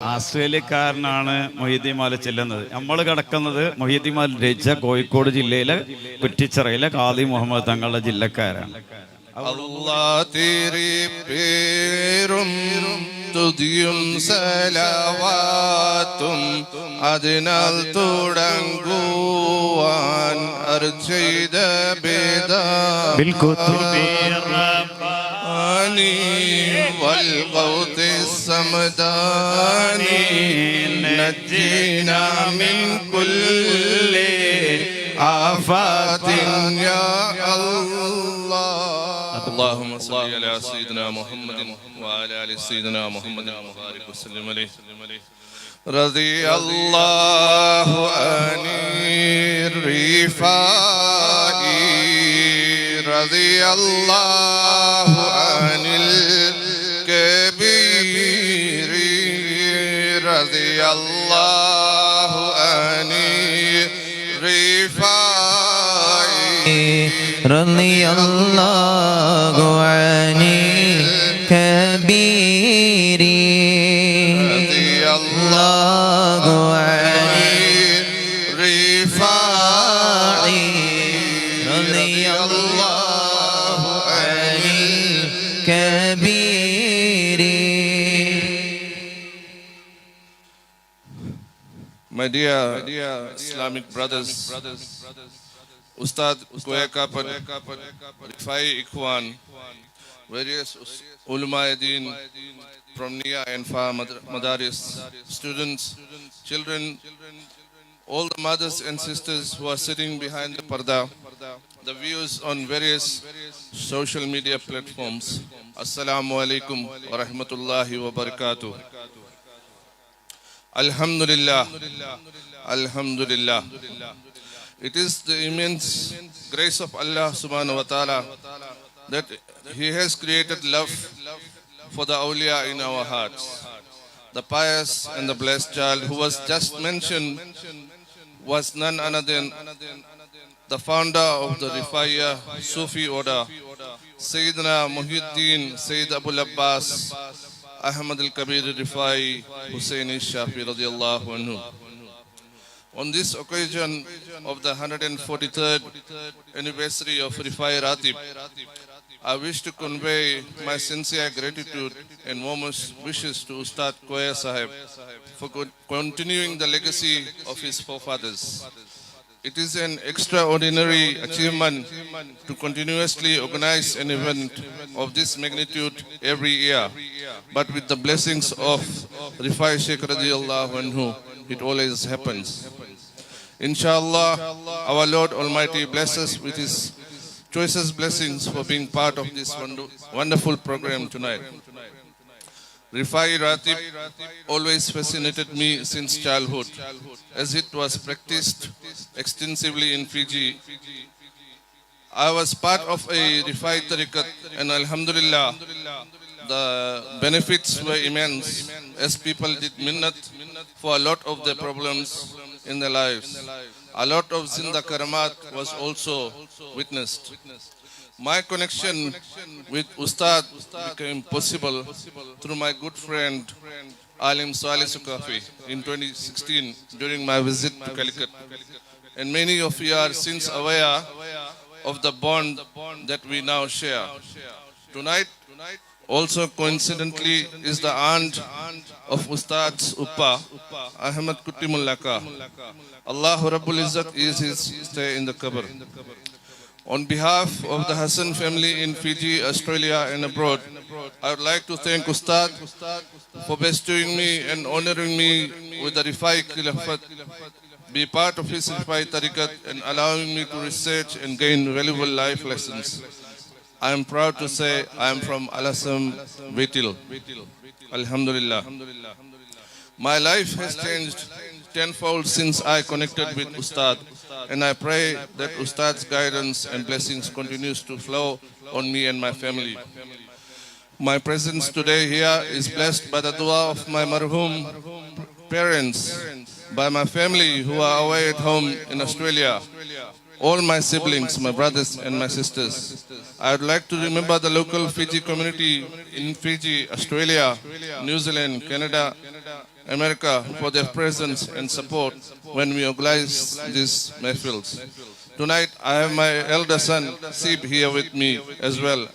ആസ്ട്രേലിയക്കാരനാണ് മൊഹീദ്ദിമാല ചെല്ലുന്നത്. നമ്മൾ കിടക്കുന്നത് മൊഹീദ്ദിമാൽ രചിച്ച കോഴിക്കോട് ജില്ലയിലെ കുറ്റിച്ചിറയിലെ കാദി മുഹമ്മദ് തങ്ങളുടെ ജില്ലക്കാരാണ്. തുതിയും സലവാത്തും അതിനാൽ തുടങ്ങുവാൻ അർജയിത ബിൽകുത്തുബി വൽ ഖൗതി السمداني نجينا من كل آفات. يا الله. اللهم صل على سيدنا محمد وعلى آل سيدنا محمد وبارك وسلم عليه. رضي الله عن الرفاعي. رضي الله رضي الله عن الكبير رضي الله عن الرفاعي رضي الله عن الكبير My dear, Islamic brothers, Ustad Koyakapan, Rifai Ikhwan, various us- ulama din from Nia and Fa Mad- Madaris, students, children, all the mothers and sisters who are sitting behind the parda, the views on various social media platforms. Assalamu alaikum wa rahmatullahi wa barakatuh. Alhamdulillah. Alhamdulillah. It is the immense grace of Allah subhanahu wa ta'ala that He has created love for the awliya in our hearts. The pious and the blessed child who was just mentioned was none other than the founder of the Rifaiya Sufi order, Sayyidina Muhyiddin Sayyid Abu Abbas Ahmad al-Kabir Rifai Hussein Shafi radiallahu anhu. On this occasion of the 143rd anniversary of Rifai Ratib, I wish to convey my sincere gratitude and warmest wishes to Ustad Koya Sahib for continuing the legacy of his forefathers. It is an extraordinary achievement to continuously organize an event of this magnitude every year. But with the blessings of Rifai Sheikh radiallahu anhu, it always happens. Inshallah, our Lord Almighty bless us with His choicest blessings for being part of this wonderful program tonight. Rifai Ratib always fascinated me since childhood, as it was practiced extensively in Fiji. I was part of a Rifai Tariqat, and Alhamdulillah, the benefits were immense, as people did minnat for a lot of their problems in their lives. A lot of Zinda Karamat was also witnessed. My connection with Ustad became possible through my good friend Alim Saleh Sukafi in 2016 during my visit to Calicut. And many of you are since aware of the bond that we now share. Tonight, also coincidentally, is the aunt of Ustad's Uppa, Ahmad Kutimullaka. Allah Rabbul Izzat is his stay in the qabr. On behalf of the Hassan family in Fiji, Australia, and abroad, I would like to thank Ustad for bestowing me and honoring me with the Rifai Khilafat, be part of his Rifai Tariqat, and allowing me to research and gain valuable life lessons. I am proud to say I am from Alasam, Vitil. Alhamdulillah. My life has changed tenfold since I connected with Ustad, and I pray that Ustad's guidance and blessings continues to flow on me and my family. My presence today here is blessed by the dua of my marhum parents, by my family who are away at home in Australia, all my siblings, my brothers and my sisters. I would like to remember the local Fiji community in Fiji, Australia, New Zealand, Canada, America for their presence and support when we organize these mahfils. Tonight, I have my elder son, Sib, here with me as well.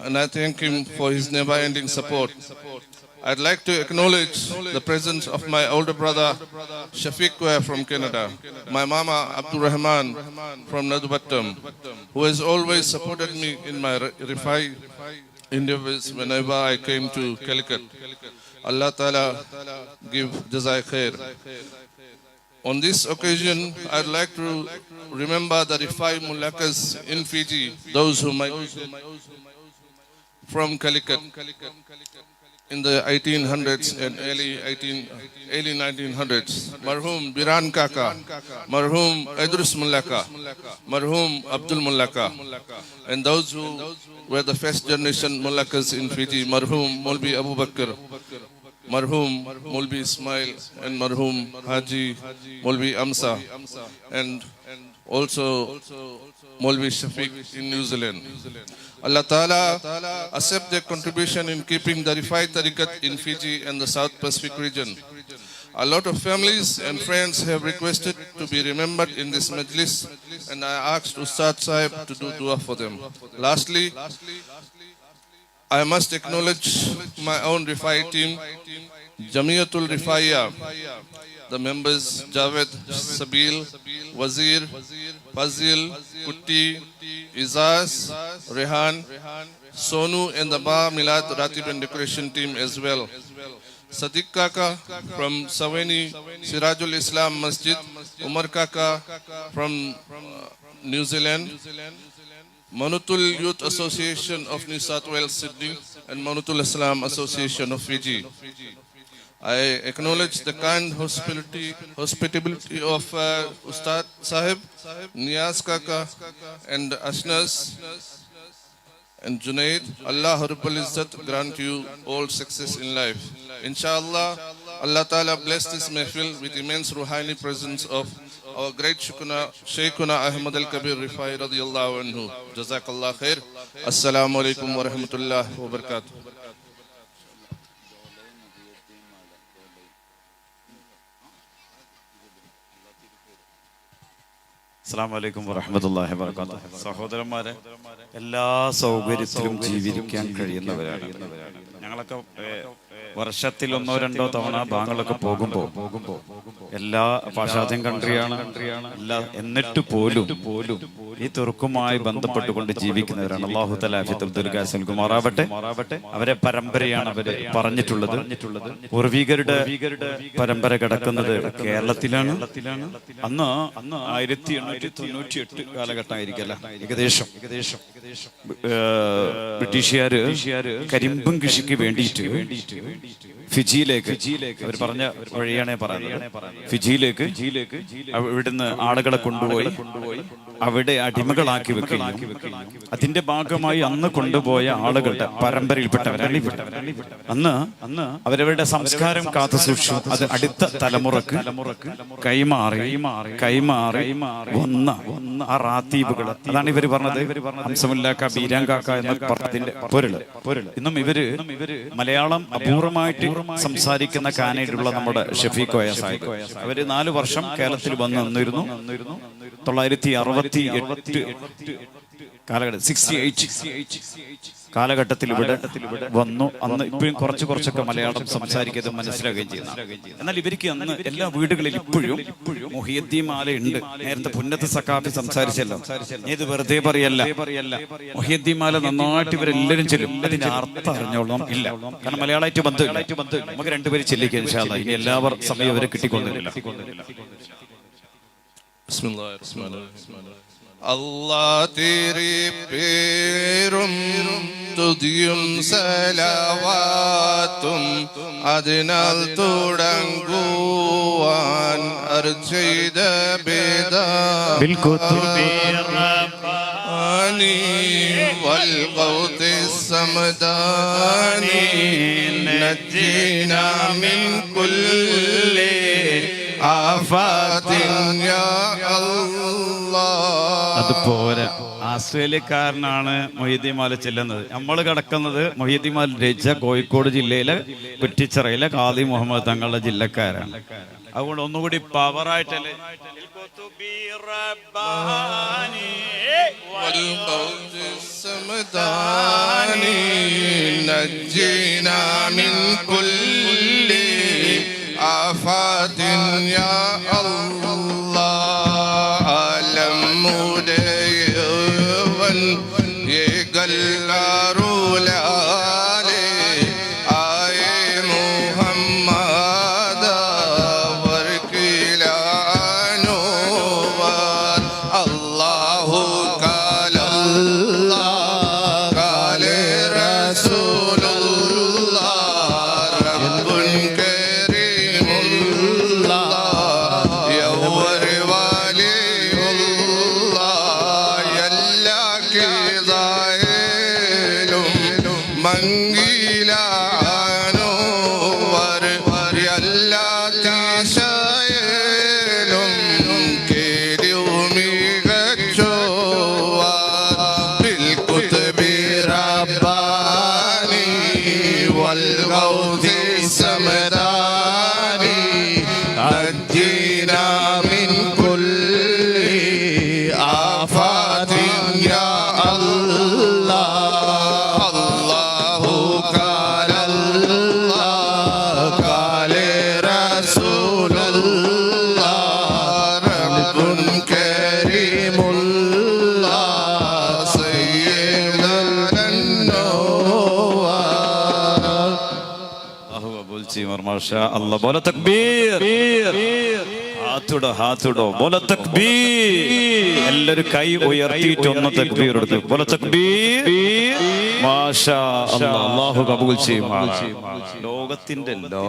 And I thank him for his never-ending support. I'd like to acknowledge the presence of my older brother, Shafiq from Canada, my mama, Abdul Rahman from Nadubattam, who has always supported me in my re- Rifai endeavors whenever I came to Calicut. Allah Ta'ala give Jazai Khair. On this occasion, I'd like to remember the Rifai Mulakas in Fiji, those who migrated from Calicut in the 1800s and early 18, early 1900s. Marhum Biran Kaka, Marhum Idris Mulaka, Marhum Abdul Mulaka, and those who were the first generation Mulakas in Fiji, Marhum Mulbi Abu Bakr, Marhum Mulbi Ismail, and Marhum Haji Mulbi Amsa, and also Mulvi Shafiq in New Zealand. Allah Ta'ala accept their contribution in keeping the Rifai Tariqat in Fiji and the South Pacific region. A lot of families and friends have requested to be remembered in this majlis and I asked Ustad Sahib to do dua for them. Lastly, I must acknowledge my own Rifai team, Jamiatul Rifaiya, the members Javed, Sabil, Wazir, Fazil, Kutti, Izaz, Rehan, Sonu and the Ba Milad Ratib and Decoration team as well. Sadiq Kaka from Saweni Sirajul Islam Masjid, Umar Kaka from uh, New Zealand, Manutul Youth Association of New South Wales, Sydney, and Manutul Islam Association of Fiji. I acknowledge the kind hospitality, hospitality of uh, Ustad Sahib, Niyaz Kaka, and Ashnas and Junaid. Allah Rabbul Izzat grant you all success in life. Inshallah, Allah Ta'ala bless this mehfil with immense ruhani presence of our great Shukuna, Shaykhuna Ahmad al-Kabir Rifai radiyallahu anhu. Jazakallah khair. Assalamu alaikum wa rahmatullahi wa barakatuh. അസ്സാം വലൈക്കും വറഹമത്തല്ലാഹി വർക്കാത്ത സഹോദരന്മാരെ എല്ലാ സൗകര്യത്തിലും ജീവിക്കാൻ കഴിയുന്നവരാണ്. ഞങ്ങളൊക്കെ വർഷത്തിൽ ഒന്നോ രണ്ടോ തവണ ബാങ്കളൊക്കെ പോകുമ്പോൾ എല്ലാ പാശ്ചാത്യം കൺട്രിയാണ് എല്ലാ എന്നിട്ട് പോലും പോലും ഈ തുർക്കുമായി ബന്ധപ്പെട്ടുകൊണ്ട് ജീവിക്കുന്നവരാണ്. അള്ളാഹു തലാഫിത്തുൽ ദുർഗ കുമാറാവട്ടെ അവരെ പരമ്പരയാണ് അവർ പറഞ്ഞിട്ടുള്ളത്. പൂർവീകരുടെ പരമ്പര കിടക്കുന്നത് കേരളത്തിലാണ്. അന്ന് അന്ന് ആയിരത്തി എണ്ണൂറ്റി തൊണ്ണൂറ്റി എട്ട് കാലഘട്ടമായിരിക്കല്ല ഏകദേശം. ഏകദേശം ബ്രിട്ടീഷുകാര് കരിമ്പും കൃഷിക്ക് വേണ്ടിയിട്ട് ഫിജിയിലേക്ക്. അവർ പറഞ്ഞ വഴിയാണേ പറയുന്നത്. ഫിജിയിലേക്ക് ഇവിടുന്ന് ആളുകളെ കൊണ്ടുപോയി അവിടെ അടിമകളാക്കി വെക്കുകയും അതിന്റെ ഭാഗമായി അന്ന് കൊണ്ടുപോയ ആളുകളുടെ പരമ്പരയിൽപ്പെട്ടവരാണ്. അന്ന് അന്ന് അവരവരുടെ സംസ്കാരം കാത്തു സൂക്ഷിച്ചു അത് അടുത്ത തലമുറയ്ക്ക് കൈമാറി കൈമാറി വന്ന ആ റാത്തീബുകൾ അതാണ് ഇവർ പറഞ്ഞത്. ഹംസമുല്ലാക്ക ബീരാങ്കാക്ക എന്ന പറഞ്ഞതിന്റെ പൊരുൾ. ഇന്നും ഇവർ മലയാളം അപൂർവമായിട്ട് സംസാരിക്കുന്ന കാനയിലുള്ള നമ്മുടെ ഷെഫീഖോയ സാഹിബ്. അവർ നാല് വർഷം കേരളത്തിൽ വന്ന് നിന്നിരുന്നു. തൊള്ളായിരത്തി അറുപത്തി എട്ട് കാലഘട്ടം സിക്സ്റ്റി എയ്റ്റ് കാലഘട്ടത്തിൽ ഇവിടെ വന്നു. അന്ന് ഇപ്പോഴും കുറച്ച് കുറച്ചൊക്കെ മലയാളം സംസാരിക്കുന്നത് മനസ്സിലാക്കുകയും ചെയ്യുന്ന എന്നാൽ ഇവർക്ക് അന്ന് എല്ലാ വീടുകളിലും ഇപ്പോഴും മൊഹിയദ്ദീൻ മാല ഉണ്ട്. നേരത്തെ പുന്നത്ത് സക്കാഫി സംസാരിച്ചല്ലോ. ഇത് വെറുതെ പറയല്ല. മൊഹിയദ്ദീൻ മാല നന്നായിട്ട് ഇവരെല്ലാവരും ചെല്ലും. അതിന്റെ അർത്ഥം അറിഞ്ഞോളണം. ഇല്ല. കാരണം മലയാളമായിട്ട് ബന്ധു നമുക്ക് രണ്ടുപേരും ചെല്ലിക്കുക ഇൻഷാല്ലാ. ഇനി എല്ലാവർ സമയം അവരെ കിട്ടിക്കൊണ്ടില്ല Bismillahirrahmanirrahim. Allah तेरे പേരും തുതിയും സലവാത്തും അതിനാൽ തുടങ്ങുവാൻ അർച്ചെയ്ത ബേദാനി والغوث السمداني نجينا من كل آفات يا الله അതുപോലെ ആസ്ട്രേലിയക്കാരനാണ് മൊഹീദ്ദിമാല ചെല്ലുന്നത് നമ്മൾ കിടക്കുന്നത് മൊഹീദ്ദിമാൽ രച കോഴിക്കോട് ജില്ലയിലെ കുറ്റിച്ചിറയിലെ ഖാദി മുഹമ്മദ് തങ്ങളുടെ ജില്ലക്കാരാണ് അതുകൊണ്ട് ഒന്നുകൂടി പവറായിട്ടല്ലേ والموت السمداني نجينا من كل آفات يا الله ألم مديون Money. Money. والغوث ബോല തക്ബീർ. തക്ബീർ. എല്ലാരും കൈ ഉയർത്തിയിട്ടൊന്ന് തക്ബീർ എടുത്തു. ബോല തക്ബീർ. അല്ലാഹു കബൂൽ. ലോകത്തിന്റെ എല്ലാ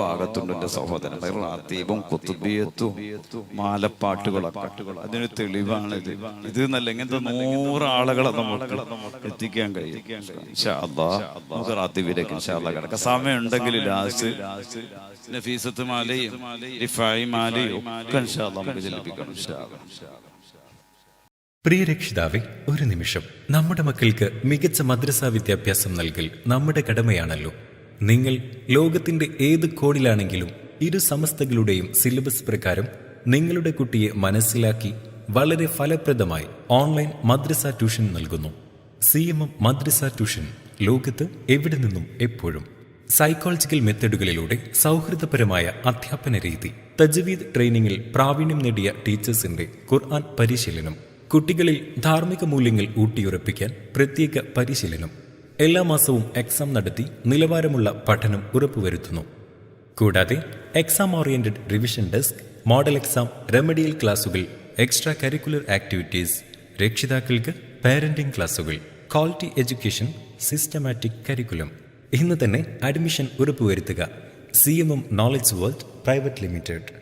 ഭാഗത്തുണ്ട് എന്റെ സഹോദരൻ റാത്തീബും കുത്തുബിയത്തും മാലപ്പാട്ടുകളൊക്കെ അതിന് തെളിവാണ് ഇത് ഇത് നല്ല ഇങ്ങനത്തെ നൂറ് ആളുകളെ നമുക്ക് എത്തിക്കാൻ കഴിയും. നമുക്ക് റാത്തീബിലേക്ക് കിടക്കാം സമയം ഉണ്ടെങ്കിൽ ലാസ്റ്റ് നഫീസത്ത് മാലയും റിഫായി മാലയും ഒക്കെ നമുക്ക് ജലിപ്പിക്കണം. പ്രിയ രക്ഷിതാവെ ഒരു നിമിഷം. നമ്മുടെ മക്കൾക്ക് മികച്ച മദ്രസ വിദ്യാഭ്യാസം നൽകൽ നമ്മുടെ കടമയാണല്ലോ. നിങ്ങൾ ലോകത്തിന്റെ ഏത് കോണിലാണെങ്കിലും ഇരു സമസ്തകളുടെയും സിലബസ് പ്രകാരം നിങ്ങളുടെ കുട്ടിയെ മനസ്സിലാക്കി വളരെ ഫലപ്രദമായി ഓൺലൈൻ മദ്രസ ട്യൂഷൻ നൽകുന്നു. സി എം എം മദ്രസ ട്യൂഷൻ ലോകത്ത് എവിടെ നിന്നും എപ്പോഴും. സൈക്കോളജിക്കൽ മെത്തഡുകളിലൂടെ സൗഹൃദപരമായ അധ്യാപന രീതി. തജ്വീദ് ട്രെയിനിങ്ങിൽ പ്രാവീണ്യം നേടിയ ടീച്ചേഴ്സിന്റെ ഖുർആൻ പരിശീലനം. കുട്ടികളിൽ ധാർമ്മിക മൂല്യങ്ങൾ ഊട്ടിയുറപ്പിക്കാൻ പ്രത്യേക പരിശീലനം. എല്ലാ മാസവും എക്സാം നടത്തി നിലവാരമുള്ള പഠനം ഉറപ്പുവരുത്തുന്നു. കൂടാതെ exam oriented revision desk model exam remedial ക്ലാസുകൾ എക്സ്ട്രാ കരിക്കുലർ ആക്ടിവിറ്റീസ് രക്ഷിതാക്കൾക്ക് പാരന്റിംഗ് ക്ലാസുകൾ ക്വാളിറ്റി എഡ്യൂക്കേഷൻ സിസ്റ്റമാറ്റിക് കരിക്കുലം. ഇന്ന് തന്നെ അഡ്മിഷൻ ഉറപ്പുവരുത്തുക. C M M knowledge world private limited